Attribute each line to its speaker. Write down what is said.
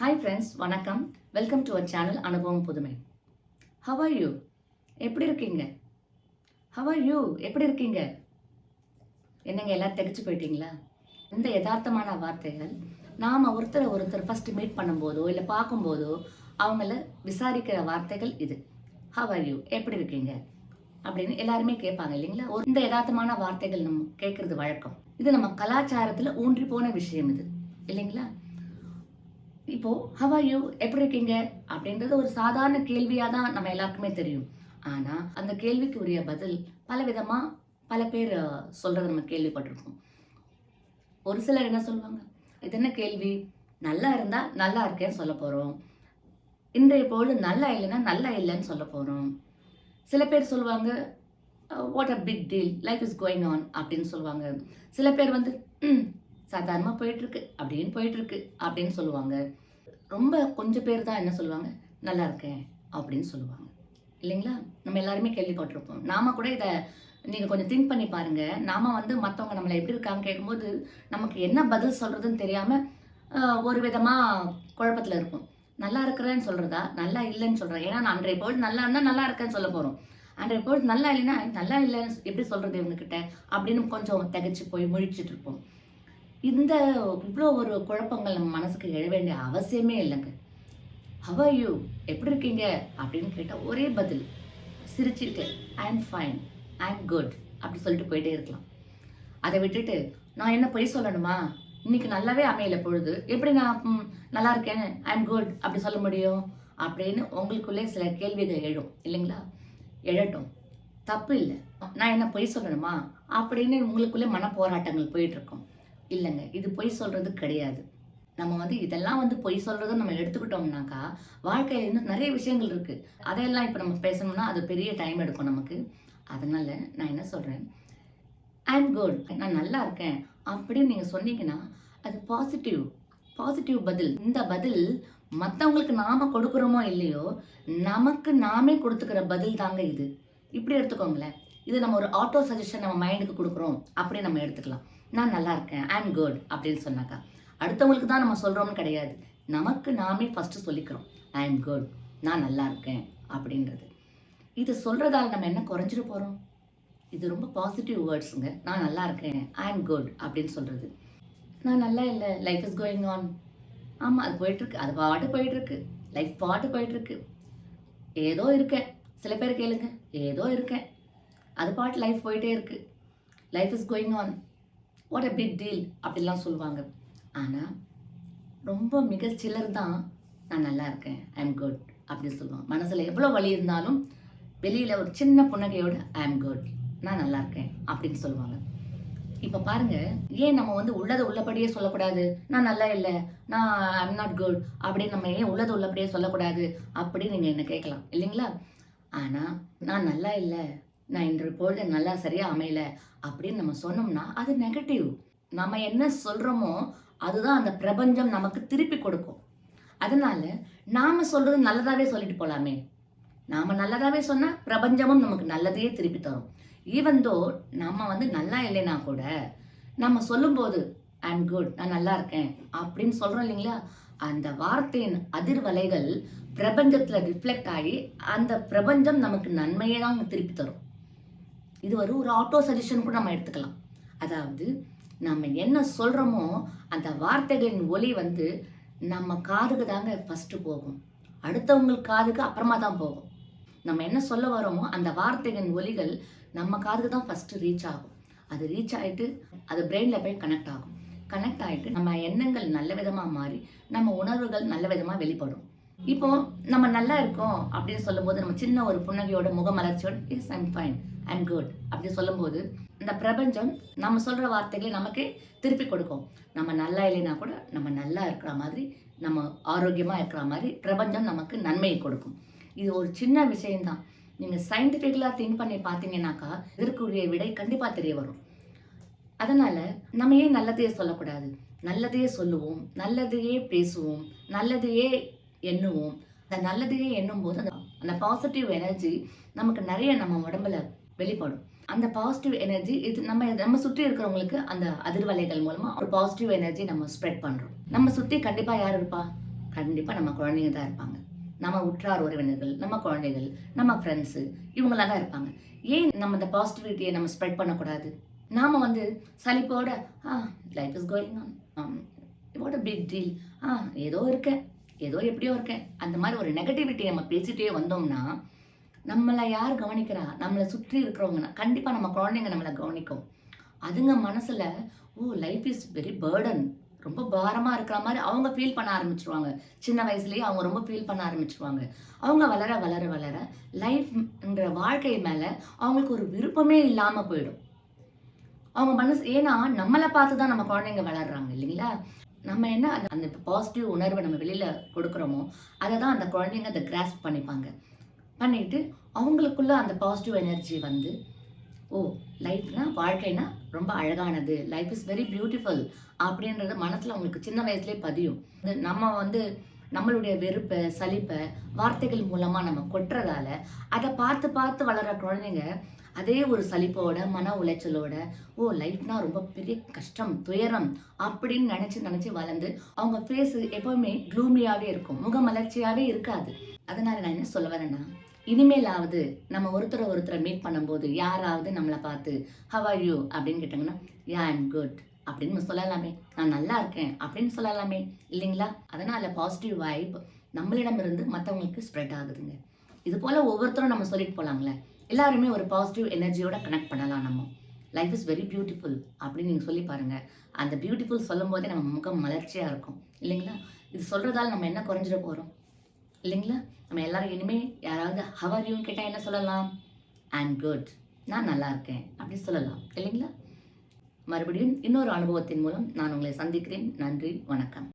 Speaker 1: Hi friends வணக்கம். Welcome to our channel அனுபவம் புதுமை ஹவ் ஆர் யூ எப்படி இருக்கீங்க? ஹவ் ஆர் யூ எப்படி இருக்கீங்க? என்னங்க எல்லாம் திகைச்சு போயிட்டீங்களா? இந்த யதார்த்தமான வார்த்தைகள் நாம் ஒருத்தரை ஒருத்தர் ஃபஸ்ட்டு மீட் பண்ணும்போதோ இல்லை பார்க்கும்போதோ அவங்கள விசாரிக்கிற வார்த்தைகள் இது. ஹவ் ஆர் யூ எப்படி இருக்கீங்க? அப்படின்னு எல்லாருமே கேட்பாங்க இல்லைங்களா? ஒரு இந்த யதார்த்தமான வார்த்தைகள் நம்ம கேட்கறது வழக்கம். இது நம்ம கலாச்சாரத்தில் ஊன்றி போன விஷயம் இது இல்லைங்களா? இப்போ ஹவ் ஆர் யூ எப்படி இருக்கீங்க? அப்படின்றது ஒரு சாதாரண கேள்வியாக தான் நம்ம எல்லாருக்குமே தெரியும். ஆனால் அந்த கேள்விக்கு உரிய பதில் பல விதமாக பல பேர் சொல்கிறத நம்ம கேள்விப்பட்டிருக்கோம் ஒரு சிலர் என்ன சொல்லுவாங்க? இது என்ன கேள்வி? நல்லா இருந்தால் நல்லா இருக்கேன்னு சொல்ல போகிறோம் இன்றைய பொழுது நல்லா இல்லைன்னா நல்லா இல்லைன்னு சொல்ல போகிறோம் சில பேர் சொல்லுவாங்க what a big deal life is going on அப்படின்னு சொல்லுவாங்க. சில பேர் வந்து ம் சாதாரணமாக போயிட்டுருக்கு. அப்படின்னு போயிட்டுருக்கு. அப்படின்னு சொல்லுவாங்க. ரொம்ப கொஞ்சம் பேர் தான் என்ன சொல்லுவாங்க? நல்லா இருக்கேன். அப்படின்னு சொல்லுவாங்க. இல்லைங்களா? நம்ம எல்லாருமே கேள்விப்பட்டிருப்போம். நாம கூட இதை நீங்கள் கொஞ்சம் திங்க் பண்ணி பாருங்க. நாம வந்து மற்றவங்க நம்மளை எப்படி இருக்காங்க கேட்கும்போது நமக்கு என்ன பதில் சொல்கிறதுன்னு தெரியாமல் ஒரு விதமாக குழப்பத்தில் இருக்கும் நல்லா இருக்கிறேன்னு சொல்கிறதா நல்லா இல்லைன்னு சொல்கிறேன் ஏன்னா நான் அன்றைய பொழுது நல்லா இருந்தால் நல்லா இருக்கேன்னு சொல்ல போகிறோம் அன்றைய பொழுது நல்லா இல்லைன்னா நல்லா இல்லைன்னு எப்படி சொல்கிறது இவங்கக்கிட்ட அப்படின்னு கொஞ்சம் திகைச்சு போய் முழிச்சிட்டு இருப்போம். இந்த இவ்வளோ ஒரு குழப்பங்கள் நம்ம மனசுக்கு எழ வேண்டிய அவசியமே இல்லைங்க. ஹவ் எப்படி இருக்கீங்க? அப்படின்னு கேட்டால் ஒரே பதில். சிரிச்சுட்டு I am fine I am good அப்படி சொல்லிட்டு போயிட்டே இருக்கலாம். அதை விட்டுட்டு நான் என்ன பொய் சொல்லணுமா? இன்னைக்கு நல்லாவே அமையல பொழுது. எப்படி நான் நல்லா இருக்கேன் ஐ எம் குட் அப்படி சொல்ல முடியும்? அப்படின்னு உங்களுக்குள்ளே சில கேள்விகள் எழும். இல்லைங்களா? எழட்டும். தப்பு இல்லை. நான் என்ன பொய் சொல்லணுமா? அப்படின்னு உங்களுக்குள்ளே மன போராட்டங்கள் போயிட்டுருக்கோம் இல்லைங்க. இது பொய் சொல்கிறது கிடையாது. நம்ம வந்து இதெல்லாம் வந்து பொய் சொல்கிறத நம்ம எடுத்துக்கிட்டோம்னாக்கா வாழ்க்கையில் இன்னும் நிறைய விஷயங்கள் இருக்குது அதையெல்லாம் இப்போ நம்ம பேசணும்னா அது பெரிய டைம் எடுக்கும் நமக்கு. அதனால் நான் என்ன சொல்கிறேன் ஐ குட் நான் நல்லா இருக்கேன். அப்படின்னு நீங்கள் சொன்னீங்கன்னா அது பாசிட்டிவ் பாசிட்டிவ் பதில். இந்த பதில் மற்றவங்களுக்கு நாம் கொடுக்குறோமோ இல்லையோ நமக்கு நாமே கொடுத்துக்கிற பதில் தாங்க இது. இப்படி எடுத்துக்கோங்களேன். இது நம்ம ஒரு ஆட்டோ சஜஷன் நம்ம மைண்டுக்கு கொடுக்குறோம். அப்படி நம்ம எடுத்துக்கலாம். நான் நல்லா இருக்கேன். ஐ அம் குட் அப்படின்னு சொன்னாக்கா. அடுத்தவங்களுக்கு தான் நம்ம சொல்கிறோம்னு கிடையாது. நமக்கு நாமே ஃபஸ்ட்டு சொல்லிக்கிறோம். ஐ எம் குட் நான் நல்லா இருக்கேன் அப்படின்றது. இது சொல்கிறதால நம்ம என்ன குறைஞ்சிட போகிறோம் இது ரொம்ப பாசிட்டிவ் வேர்ட்ஸுங்க நான் நல்லா இருக்கேன். ஐ எம் குட் அப்படின்னு சொல்கிறது நான் நல்லா இல்லை. லைஃப் இஸ் கோயிங் ஆன் ஆமாம் அது போயிட்டுருக்கு. அது பாட்டு போயிட்டுருக்கு. லைஃப் பாட்டு போயிட்டுருக்கு. ஏதோ இருக்கேன். சில பேர் கேளுங்க. ஏதோ இருக்கேன். அது பாட்டு லைஃப் போயிட்டே இருக்குது life is going on what a big deal அப்படிலாம் சொல்லுவாங்க. ஆனால் ரொம்ப மிக சிலர் தான் நான் நல்லா இருக்கேன் ஐ எம் குட் அப்படின்னு சொல்லுவாங்க. மனசில் எவ்வளோ வலி இருந்தாலும் வெளியில் ஒரு சின்ன புன்னகையோட ஐ எம் குட் நான் நல்லா இருக்கேன் அப்படின்னு சொல்லுவாங்க. இப்போ பாருங்க ஏன் நம்ம வந்து உள்ளதை உள்ளபடியே சொல்லக்கூடாது? நான் நல்லா இல்லை நான் ஐம் நாட் குட் அப்படின்னு நம்ம ஏன் உள்ளதை உள்ளபடியே சொல்லக்கூடாது? அப்படின்னு நீங்கள் என்ன கேட்கலாம் இல்லைங்களா? ஆனால் நான் நல்லா இல்லை நான் இன்று பொழுது நல்லா சரியாக அமையல அப்படின்னு நம்ம சொன்னோம்னா அது நெகட்டிவ் நம்ம என்ன சொல்கிறோமோ அதுதான் அந்த பிரபஞ்சம் நமக்கு திருப்பி கொடுக்கும். அதனால நாம் சொல்கிறது நல்லதாகவே சொல்லிட்டு போகலாமே நாம் நல்லதாகவே சொன்னால் பிரபஞ்சமும் நமக்கு நல்லதையே திருப்பி தரும். ஈவன் தோ நம்ம வந்து நல்லா இல்லைனா கூட நம்ம சொல்லும்போது ஐ எம் குட் நான் நல்லா இருக்கேன் அப்படின்னு சொல்கிறோம் இல்லைங்களா? அந்த வார்த்தையின் அதிர்வலைகள் பிரபஞ்சத்தில் ரிஃப்ளெக்ட் ஆகி அந்த பிரபஞ்சம் நமக்கு நன்மையை தான் திருப்பி தரும். இது ஒரு ஒரு ஆட்டோ சஜஷன் கூட நம்ம எடுத்துக்கலாம். அதாவது நம்ம என்ன சொல்கிறோமோ அந்த வார்த்தைகளின் ஒலி வந்து நம்ம காதுக்கு தாங்க ஃபஸ்ட்டு போகும். அடுத்தவங்களுக்கு காதுக்கு அப்புறமா தான் போகும். நம்ம என்ன சொல்ல வரோமோ அந்த வார்த்தைகளின் ஒலிகள் நம்ம காதுக்கு தான் ஃபஸ்ட்டு ரீச் ஆகும். அது ரீச் ஆகிட்டு அது பிரெயினில் போய் கனெக்ட் ஆகும். கனெக்ட் ஆயிட்டு நம்ம எண்ணங்கள் நல்ல விதமாக மாறி நம்ம உணர்வுகள் நல்ல விதமாக வெளிப்படும். இப்போ நம்ம நல்லா இருக்கோம் அப்படின்னு சொல்லும்போது நம்ம சின்ன ஒரு புன்னகையோட முகமலர்ச்சியோட is I'm fine I'm good அப்படின்னு சொல்லும்போது இந்த பிரபஞ்சம் நம்ம சொல்ற வார்த்தைகளை நமக்கே திருப்பி கொடுக்கும். நம்ம நல்லா இல்லைன்னா கூட நம்ம நல்லா இருக்கிற மாதிரி நம்ம ஆரோக்கியமா இருக்கிற மாதிரி பிரபஞ்சம் நமக்கு நன்மையை கொடுக்கும். இது ஒரு சின்ன விஷயம்தான். நீங்க சயின்டிஃபிக்கலா திங்க் பண்ணி பார்த்தீங்கன்னாக்கா இதற்குரிய விடை கண்டிப்பா தெரிய வரும். அதனால நம்ம ஏன் நல்லதையே சொல்லக்கூடாது? நல்லதையே சொல்லுவோம் நல்லதையே பேசுவோம் நல்லதையே எண்ணுவோம். அந்த நல்லதையே எண்ணும் போது அந்த அந்த பாசிட்டிவ் எனர்ஜி நமக்கு நிறைய நம்ம உடம்புல வெளிப்படும். அந்த பாசிட்டிவ் எனர்ஜி இது நம்ம நம்ம சுற்றி இருக்கிறவங்களுக்கு அந்த அதிர்வலைகள் மூலமா ஒரு பாசிட்டிவ் எனர்ஜி நம்ம ஸ்ப்ரெட் பண்றோம். நம்ம சுத்தி கண்டிப்பா யார் இருப்பா? கண்டிப்பாக நம்ம குழந்தைங்க தான் இருப்பாங்க. நம்ம உற்றார் உறவினர்கள் நம்ம குழந்தைகள் நம்ம ஃப்ரெண்ட்ஸு இவங்களாம் தான் இருப்பாங்க. ஏன் நம்ம இந்த பாசிட்டிவிட்டியை நம்ம ஸ்ப்ரெட் பண்ணக்கூடாது? நாம் வந்து சலிப்போட ஆ life is going on what a big deal ah ஏதோ இருக்கேன். ஏதோ எப்படியோ இருக்கேன். அந்த மாதிரி ஒரு நெகட்டிவிட்டி நம்ம பேசிட்டே வந்தோம்னா நம்மளை யார் கவனிக்கிறா? நம்மளை சுற்றி இருக்கிறவங்க. கண்டிப்பாக நம்ம குழந்தைங்க நம்மளை கவனிக்கும். அதுங்க மனசில் oh life is very burden ரொம்ப பாரமாக இருக்கிற மாதிரி அவங்க ஃபீல் பண்ண ஆரம்பிச்சிருவாங்க. சின்ன வயசுலேயே அவங்க ரொம்ப ஃபீல் பண்ண ஆரம்பிச்சிருவாங்க. அவங்க வளர வளர வளர லைஃப்ன்ற வாழ்க்கை மேலே அவங்களுக்கு ஒரு விருப்பமே இல்லாமல் போயிடும். அவங்க மனசு ஏன்னா நம்மளை பார்த்து தான் நம்ம குழந்தைங்க வளர்றாங்க இல்லைங்களா? நம்ம என்ன அந்த அந்த பாசிட்டிவ் உணர்வை நம்ம வெளியில் கொடுக்குறோமோ அதை தான் அந்த குழந்தைங்க அதை கிராஸ்ப் பண்ணிப்பாங்க. பண்ணிட்டு அவங்களுக்குள்ள அந்த பாசிட்டிவ் எனர்ஜி வந்து ஓ லைஃப்னா வாழ்க்கைனா ரொம்ப அழகானது. லைஃப் இஸ் வெரி பியூட்டிஃபுல் அப்படின்றது மனசில் அவங்களுக்கு சின்ன வயசுலேயே பதியும். நம்ம வந்து நம்மளுடைய வெறுப்பை சலிப்பை வார்த்தைகள் மூலமாக நம்ம கொட்டுறதால அதை பார்த்து பார்த்து வளர்கிற குழந்தைங்க அதே ஒரு சலிப்போட மன உளைச்சலோட ஓ லைஃப்னா ரொம்ப பெரிய கஷ்டம் துயரம் அப்படின்னு நினச்சி நினச்சி வளர்ந்து அவங்க ஃபேஸ் எப்போவுமே க்ளூமியாகவே இருக்கும். முகமலர்ச்சியாகவே இருக்காது. அதனால் நான் என்ன சொல்ல வரேன்னா இனிமேலாவது நம்ம ஒருத்தரை ஒருத்தரை மீட் பண்ணும்போது யாராவது நம்மளை பார்த்து ஹவ் ஆர் யூ அப்படின்னு கேட்டாங்கன்னா யா ஐம் குட் அப்படின்னு சொல்லலாமே. நான் நல்லா இருக்கேன் அப்படின்னு சொல்லலாமே. இல்லைங்களா? அதனால் பாசிட்டிவ் வைப் நம்மளிடமிருந்து மற்றவங்களுக்கு ஸ்ப்ரெட் ஆகுதுங்க. இது போல் ஒவ்வொருத்தரும் நம்ம சொல்லிட்டு போகலாங்களே எல்லாருமே ஒரு பாசிட்டிவ் எனர்ஜியோட கனெக்ட் பண்ணலாம் நம்ம. லைஃப் இஸ் வெரி பியூட்டிஃபுல் அப்படின்னு நீங்கள் சொல்லி பாருங்கள் அந்த பியூட்டிஃபுல் சொல்லும் போதே நம்ம முகம் மலர்ச்சியாக இருக்கும். இல்லைங்களா? இது சொல்கிறதால நம்ம என்ன குறைஞ்சிட போகிறோம் இல்லைங்களா? நம்ம எல்லாரும் இனிமேல் யாராவது ஹவர் யூன்னு கேட்டால் என்ன சொல்லலாம்? ஐம் குட் நான் நல்லா இருக்கேன் அப்படி சொல்லலாம். இல்லைங்களா? மறுபடியும் இன்னொரு அனுபவத்தின் மூலம் நான் உங்களை சந்திக்கிறேன். நன்றி. வணக்கம்.